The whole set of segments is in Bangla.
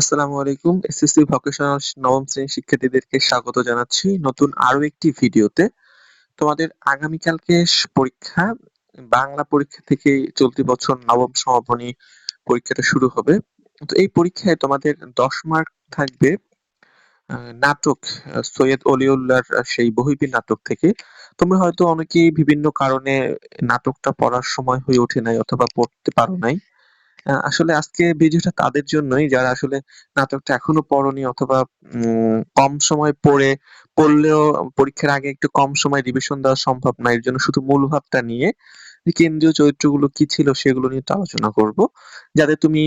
আসসালামু আলাইকুম এসএসসি ভোকেশনাল নবম শ্রেণির শিক্ষার্থীদেরকে স্বাগত জানাচ্ছি নতুন আরও একটি ভিডিওতে। তোমাদের আগামীকালকে পরীক্ষা, বাংলা পরীক্ষা থেকে চলতি বছর নবম সমাপনী পরীক্ষাটা শুরু হবে। তো এই পরীক্ষায় তোমাদের দশ মার্ক থাকবে নাটক সৈয়দ অলিউল্লাহর সেই বহিবীর নাটক থেকে। তোমরা হয়তো অনেকেই বিভিন্ন কারণে নাটকটা পড়ার সময় হয়ে ওঠে নাই অথবা পড়তে পারো নাই। আসলে আজকে ভিডিওটা তাদের জন্যই, যারা আসলে নাটকটা এখনও পড়নি অথবা কম সময় পড়ে, পড়লেও পরীক্ষার আগে একটু কম সময় রিভিশন দেওয়া সম্ভব না, এর জন্য শুধু মূল ভাবটা নিয়ে কেন্দ্রীয় চরিত্রগুলো কি ছিল সেগুলো নিয়ে আলোচনা করব। যাতে তুমি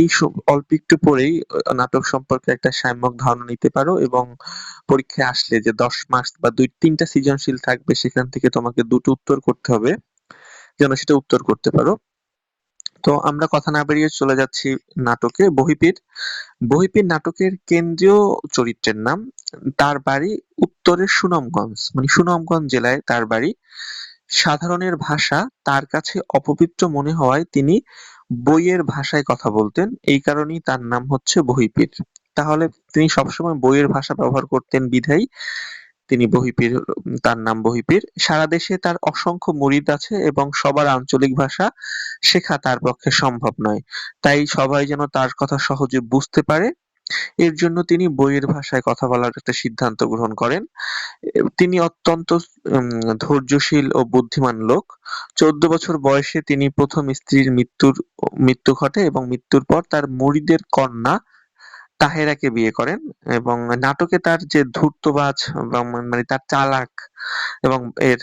এই অল্প একটু পরেই নাটক সম্পর্কে একটা সাম্যক ধারণা নিতে পারো এবং পরীক্ষায় আসলে যে দশ মাস বা দুই, তিনটা সৃজনশীল থাকবে, সেখান থেকে তোমাকে দুটো উত্তর করতে হবে। যেন সেটা উত্তর করতে পারো। তো আমরা কথা না বেরিয়ে চলে যাচ্ছি নাটকে বহিপীর বহিপীর নাটকের কেন্দ্রীয় চরিত্রের নাম, তার বাড়ি উত্তরের সুনামগঞ্জ মানে সুনামগঞ্জ জেলায় তার বাড়ি। সাধারণের ভাষা, তার কাছে অপবিত্র মনে হওয়ায় তিনি বইয়ের ভাষায় কথা বলতেন। এই কারণেই তার নাম হচ্ছে বহিপীর তাহলে তিনি সবসময় বইয়ের ভাষা ব্যবহার করতেন বিধায়। তিনি বহিপীর, তার নাম বহিপীর। সারা দেশে তার অসংখ্য মুরিদ আছে এবং সবার আঞ্চলিক ভাষা শেখা তার পক্ষে সম্ভব নয়। তাই সবাই যেন তার কথা সহজে বুঝতে পারে। এর জন্য তিনি বইয়ের ভাষায় কথা বলার একটা সিদ্ধান্ত গ্রহণ করেন। তিনি অত্যন্ত ধৈর্যশীল ও বুদ্ধিমান লোক। চোদ্দ বছর বয়সে তিনি প্রথম স্ত্রীর মৃত্যুর, মৃত্যু ঘটে এবং মৃত্যুর পর তার মুরিদের কন্যা তাহেরাকে বিয়ে করেন এবং নাটকে তার যে ধূর্তবাজ মানে তার চালাক এবং এর,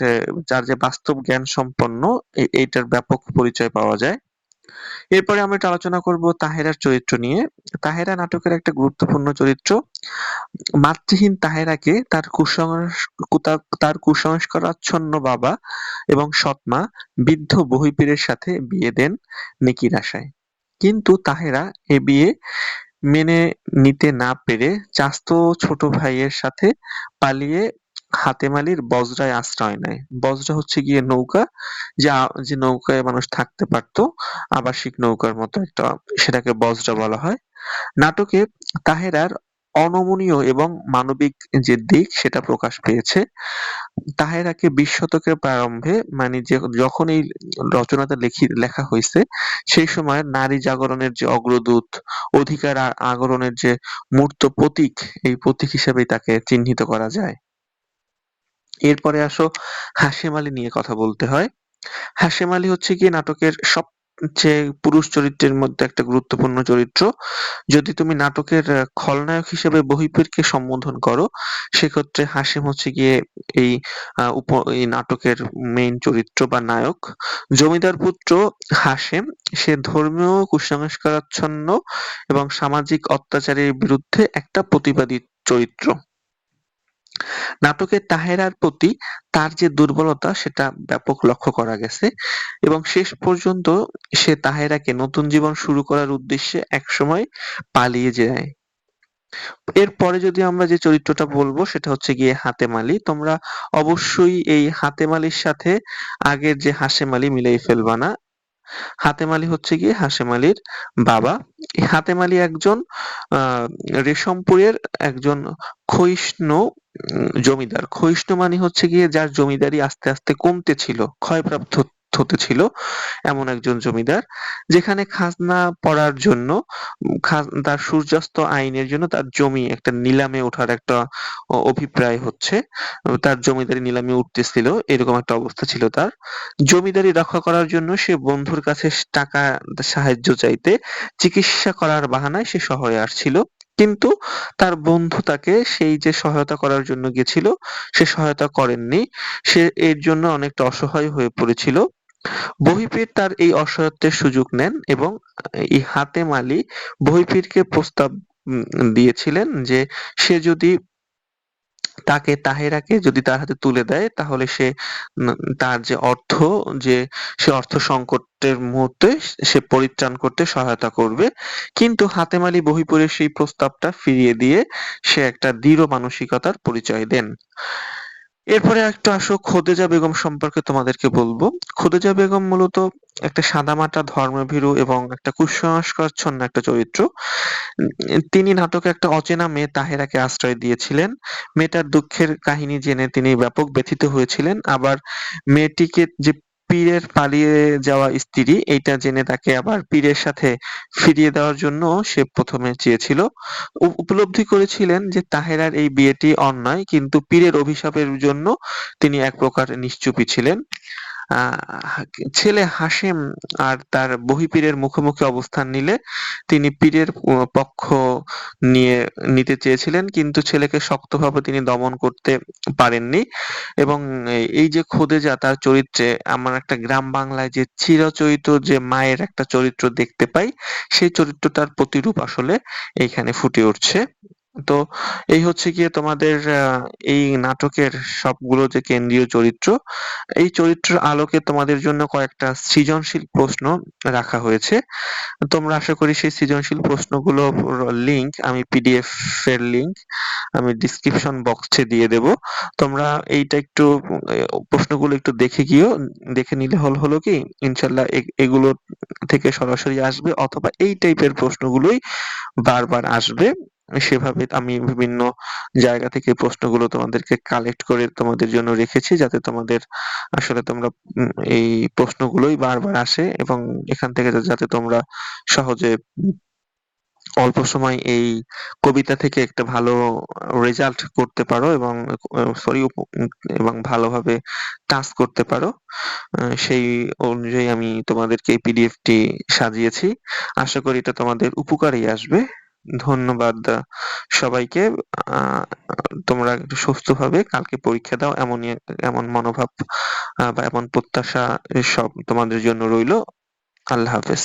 যার যে বাস্তব জ্ঞান সম্পন্ন এইটার ব্যাপক পরিচয় পাওয়া যায়। এরপরে আমরা একটু আলোচনা করব তাহেরার চরিত্র নিয়ে। তাহেরা নাটকের একটা গুরুত্বপূর্ণ চরিত্র। মাতৃহীন তাহেরাকে তার কুসংস্কার তার কুসংস্কারাচ্ছন্ন বাবা এবং সৎমা বৃদ্ধ বহিপীরের সাথে বিয়ে দেন নেকির আশায়। কিন্তু তাহেরা এ বিয়ে মেনে নিতে না পেরে চাস্তো ছোট ভাইয়ের সাথে পালিয়ে হাতেম আলীর বজরায় আশ্রয় নেয়। বজরা হচ্ছে গিয়ে নৌকা, যা যে নৌকায় মানুষ থাকতে পারত, আবাসিক নৌকার মতো একটা, সেটাকে বজরা বলা হয়। নাটকে তাহেরার অনমনীয় এবং মানবিক যে দিক সেটা প্রকাশ পেয়েছে। তাহেরাকে বিশ শতকের প্রারম্ভে মানে যে যখন এই রচনাটা লিখি, লেখা হয়েছে, সেই সময় নারী জাগরণের যে অগ্রদূত, অধিকার আগরণের যে মূর্ত প্রতীক, এই প্রতীক হিসেবেই তাকে চিহ্নিত করা যায়। এরপরে আসো হাশেম আলী নিয়ে কথা বলতে হয়। হাশেম আলী হচ্ছে কি নাটকের সব যে পুরুষ চরিত্রের মধ্যে একটা গুরুত্বপূর্ণ চরিত্র, যদি তুমি নাটকের খলনায়ক হিসেবে বহিপীরকে সম্বোধন করো, সেক্ষেত্রে হাসিম হচ্ছে গিয়ে এই উপ, এই নাটকের মেইন চরিত্র বা নায়ক। জমিদার পুত্র হাসেম, সে ধর্মীয় কুসংস্কারাচ্ছন্ন এবং সামাজিক অত্যাচারের বিরুদ্ধে একটা প্রতিবাদী চরিত্র। নাটকে তাহেরার প্রতি তার যে দুর্বলতা, সেটা ব্যাপক লক্ষ্য করা গেছে এবং শেষ পর্যন্ত সে তাহেরাকে নতুন জীবন শুরু করার উদ্দেশ্যে একসময় পালিয়ে যায়। এরপরে যদি আমরা যে চরিত্রটা বলব, সেটা হচ্ছে গিয়ে হাতেম আলী তোমরা অবশ্যই এই হাতেম আলীর সাথে আগের যে হাসেম আলী মিলাই ফেলবা না। হাতেম আলী হচ্ছে গিয়ে হাসেম আলীর বাবা। হাতেম আলী একজন, আহ, রেশমপুরের একজন ক্ষয়িষ্ণু জমিদার। ক্ষয়িষ্ণু মানে হচ্ছে গিয়ে যার জমিদারি আস্তে আস্তে কমতে ছিল, ক্ষয়প্রাপ্ত হতে ছিল এমন একজন জমিদার, যেখানে খাজনা পড়ার জন্য তার সূর্যাস্ত আইনের জন্য তার জমি একটা নিলামে ওঠার একটা অভিপ্রায় হচ্ছে। তার জমিদারি নিলামে উঠতেছিল, এরকম একটা অবস্থা ছিল তার। জমিদারি রক্ষা করার জন্য সে বন্ধুর কাছে টাকা সাহায্য চাইতে চিকিৎসা করার বাহানায় সে শহরে আসছিল। কিন্তু তার বন্ধু তাকে সেই যে সহায়তা করার জন্য গেছিল, সে সহায়তা করেননি। সে এর জন্য অনেকটা অসহায় হয়ে পড়েছিল। বহিপীর তার এই অসহায়ত্বের সুযোগ নেন এবং এই হাতেম আলী বহিপীরকে প্রস্তাব দিয়েছিলেন যে সে যদি তাকে তাহেরাকে যদি তার হাতে তুলে দেয়, তাহলে সে তার যে অর্থ, যে সে অর্থ সংকটের মুহূর্তে সে পরিত্রাণ করতে সহায়তা করবে। কিন্তু সেই প্রস্তাবটা ফিরিয়ে দিয়ে সে একটা দৃঢ় মানসিকতার পরিচয় দেন। এরপরে একটু আসো খোদেজা বেগম সম্পর্কে তোমাদেরকে বলব। খোদেজা বেগম মূলত একটা সাদামাটা ধর্মভীরু এবং একটা কুসংস্কারচ্ছন্ন একটা চরিত্র। তিনি নাটকে একটা অচেনা মেয়ে তাহেরাকে আশ্রয় দিয়েছিলেন। মেয়েটার দুঃখের কাহিনী জেনে তিনি ব্যাপক ব্যথিত হয়েছিলেন। আবার মেয়েটিকে যে পীরের পালিয়ে যাওয়া স্ত্রী, এইটা জেনে তাকে আবার পীরের সাথে ফিরিয়ে দেওয়ার জন্য সে প্রথমে চেয়েছিল। উপ- উপলব্ধি করেছিলেন যে তাহেরার এই বিয়েটি অন্যায়, কিন্তু পীরের অভিশাপের জন্য তিনি এক প্রকার নিশ্চুপী ছিলেন। ছেলে হাসেম আর তার বহিঃপীরের মুখোমুখি অবস্থান নিলে তিনি পীরের পক্ষ নিয়ে নিতে চেয়েছিলেন, কিন্তু ছেলেকে শক্তভাবে তিনি দমন করতে পারেননি। এবং এই যে খোদেজা, তার চরিত্রে আমার একটা গ্রাম বাংলায় যে চিরাচরিত যে মায়ের একটা চরিত্র দেখতে পাই, সেই চরিত্রটার প্রতিরূপ আসলে এইখানে ফুটে উঠছে। তো এই হচ্ছে গিয়ে তোমাদের এই নাটকের সবগুলো যে কেন্দ্রীয় চরিত্র, এই চরিত্রের আলোকে তোমাদের জন্য কয়েকটা সৃজনশীল প্রশ্ন রাখা হয়েছে। তোমরা আশা করি সেই সৃজনশীল প্রশ্নগুলো লিংক, আমি পিডিএফ এর লিংক, আমি ডিসক্রিপশন বক্সে দিয়ে দেব। তোমরা এইটা একটু প্রশ্নগুলো একটু দেখে গিয়েও দেখে নিলে হল হলো কি, ইনশাল্লাহ এগুলো থেকে সরাসরি আসবে, অথবা এই টাইপের প্রশ্নগুলোই বারবার আসবে। সেভাবে আমি বিভিন্ন জায়গা থেকে প্রশ্নগুলো তোমাদেরকে কালেক্ট করে তোমাদের জন্য রেখেছি যাতে তোমাদের আসলে তোমরা এই প্রশ্নগুলোই বারবার আসে এবং এখান থেকে যাতে তোমরা সহজে অল্প সময় এই কবিতা থেকে একটা ভালো রেজাল্ট করতে পারো এবং সরি এবং ভালোভাবে টাস্ক করতে পারো। সেই অনুযায়ী আমি তোমাদেরকে এই পিডিএফটি সাজিয়েছি। আশা করি এটা তোমাদের উপকারেই আসবে। ধন্যবাদ সবাইকে তোমরা একটু সুস্থভাবে কালকে পরীক্ষা দাও, এমনই, এমন মনোভাব বা এমন প্রত্যাশা সব তোমাদের জন্য রইল। আল্লাহ হাফেজ।